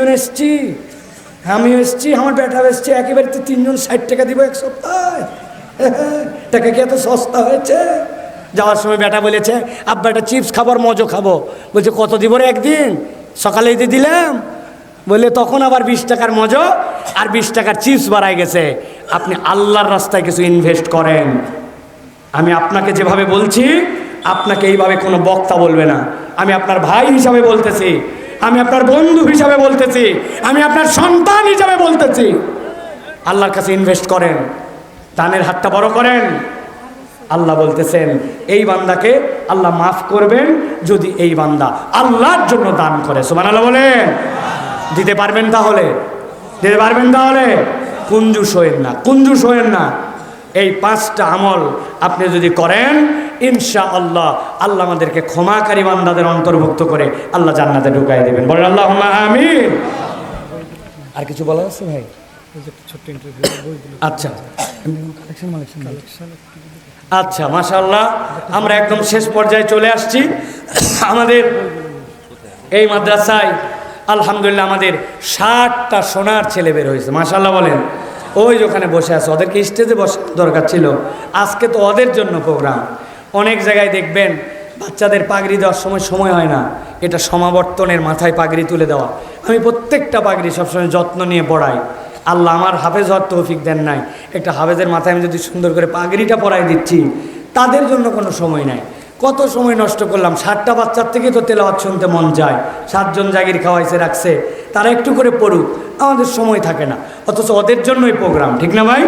তিনজন এসছি। আমিও এসছি, আমার বেটাও এসছে। একেবারে তিনজন ষাট টাকা দিব এক সপ্তাহে। টাকা কি এত সস্তা হয়েছে? যাওয়ার সময় বেটা বলেছে, আব্বা, একটা চিপস খাবার মজো খাব। বলছে, কত দিব রে একদিন? সকালে দিয়ে দিলাম। বললে, তখন আবার বিশ টাকার মজো আর বিশ টাকার চিপস বাড়াই গেছে। আপনি আল্লাহর রাস্তায় কিছু ইনভেস্ট করেন। আমি আপনাকে যেভাবে বলছি, আপনাকে এইভাবে কোনো বক্তা বলবে না। আমি আপনার ভাই হিসাবে বলতেছি। আমি আপনার বন্ধু হিসাবে বলতেছি, আমি আপনার সন্তান হিসাবে বলতেছি। আল্লাহর কাছে ইনভেস্ট করেন, দানের হাতটা বড় করেন। আল্লাহ বলতেছেন, এই বান্দাকে আল্লাহ মাফ করবেন যদি এই বান্দা আল্লাহর জন্য দান করে। সোমান আল্লাহ বলেন। দিতে পারবেন তাহলে? দিতে পারবেন তাহলে? কুঞ্জুস হইন না, কুঞ্জুস হইন না। এই পাঁচটা আমল আপনি যদি করেন ইনশা আল্লাহ আল্লাহ আমাদেরকে ক্ষমাকারী বান্দাদের অন্তর্ভুক্ত করে আল্লাহ জান্নাতে ঢুকাই দেবেন। বলেন আল্লাহ আমিন। আর কিছু বলা আছে ভাই? আচ্ছা। আচ্ছা মাশাল্লাহ আমরা একদম শেষ পর্যায়ে চলে আসছি। আমাদের এই মাদ্রাসায় আলহামদুলিল্লাহ আমাদের ষাটটা সোনার ছেলে বের হয়েছে। মাশাল্লাহ বলেন। ওই ওখানে বসে আছে, ওদেরকে স্টেজে বসে দরকার ছিল। আজকে তো ওদের জন্য প্রোগ্রাম অনেক জায়গায় দেখবেন, বাচ্চাদের পাগড়ি দেওয়ার সময় সময় হয় না। এটা সমাবর্তনের মাথায় পাগড়ি তুলে দেওয়া। আমি প্রত্যেকটা পাগড়ি সবসময় যত্ন নিয়ে পড়াই। আল্লাহ আমার হাফেজ হওয়ার তৌফিক দেন নাই। একটা হাফেজের মাথায় আমি যদি সুন্দর করে পাগড়িটা পরাই দিচ্ছি, তাদের জন্য কোনো সময় নাই। কত সময় নষ্ট করলাম? ষাটটা বাচ্চার থেকে তো তেলাওয়াত শুনতে মন যায়। সাতজন জাগির খাওয়াইছে, রাখছে। তারা একটু করে পড়ুক। আমাদের সময় থাকে না। অথচ ওদের জন্যই প্রোগ্রাম, ঠিক না ভাই?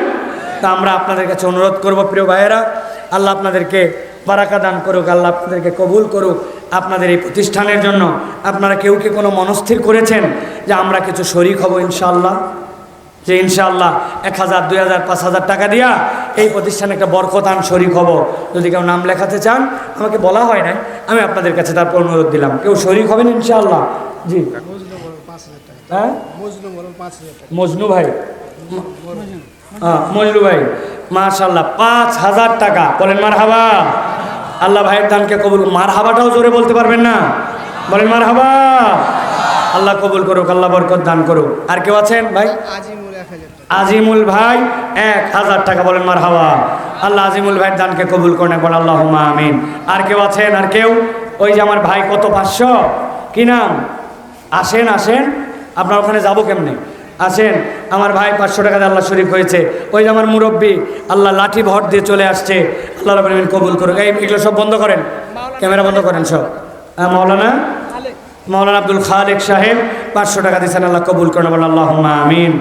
তা আমরা আপনাদের কাছে অনুরোধ করব, প্রিয় ভাইয়েরা, আল্লাহ আপনাদেরকে বারাকা দান করুক, আল্লাহ আপনাদেরকে কবুল করুক। আপনাদের এই প্রতিষ্ঠানের জন্য আপনারা কেউ কি কোনো মনস্থির করেছেন যে আমরা কিছু শরিক হব ইনশাআল্লাহ? যে ইনশাআল্লাহ এক হাজার, দুই হাজার, পাঁচ হাজার টাকা দিয়া এই প্রতিষ্ঠানে একটা বরকতান শরিক হব। যদি কেউ নাম লেখাতে চান, আমাকে বলা হয় না আমি আপনাদের কাছে তারপর অনুরোধ দিলাম। কেউ শরিক হবেন ইনশাআল্লাহ? জি। মজনু ভাই। হ্যাঁ মজনু ভাই। মাশাল্লাহ পাঁচ হাজার টাকা। বলেন মার হাবা আল্লাহ ভাইয়ের দানকে কবুল মার হাবাটাও জোরে বলতে পারবেন না? বলেন মার হাবা আল্লাহ কবুল করুক, আল্লাহ বরকত দান করুক। আর কেউ আছেন ভাই? আজিমুল ভাই, এক হাজার টাকা বলেন মার হাওয়া আল্লাহ আজিমুল ভাইয়ের দানকে কবুল করেন বল আল্লাহ আমিন। আর কেউ আছেন, আর কেউ? ওই যে আমার ভাই কত, পাঁচশো? কি নাম? আসেন আসেন। আপনার ওখানে যাব কেমনে? আসেন, আমার ভাই পাঁচশো টাকা দিয়ে আল্লাহ শরীফ হয়েছে। ওই যে আমার মুরব্বী, আল্লাহ লাঠি ভর দিয়ে চলে আসছে। আল্লাহ রব আলমিন কবুল করুক। এই এগুলো সব বন্ধ করেন? ক্যামেরা বন্ধ করেন সব। মাওলানা? মাওলানা আব্দুল খালেক সাহেব, পাঁচশো টাকা দিয়েছেন, আল্লাহ কবুল করেন বল আল্লাহ আমিন।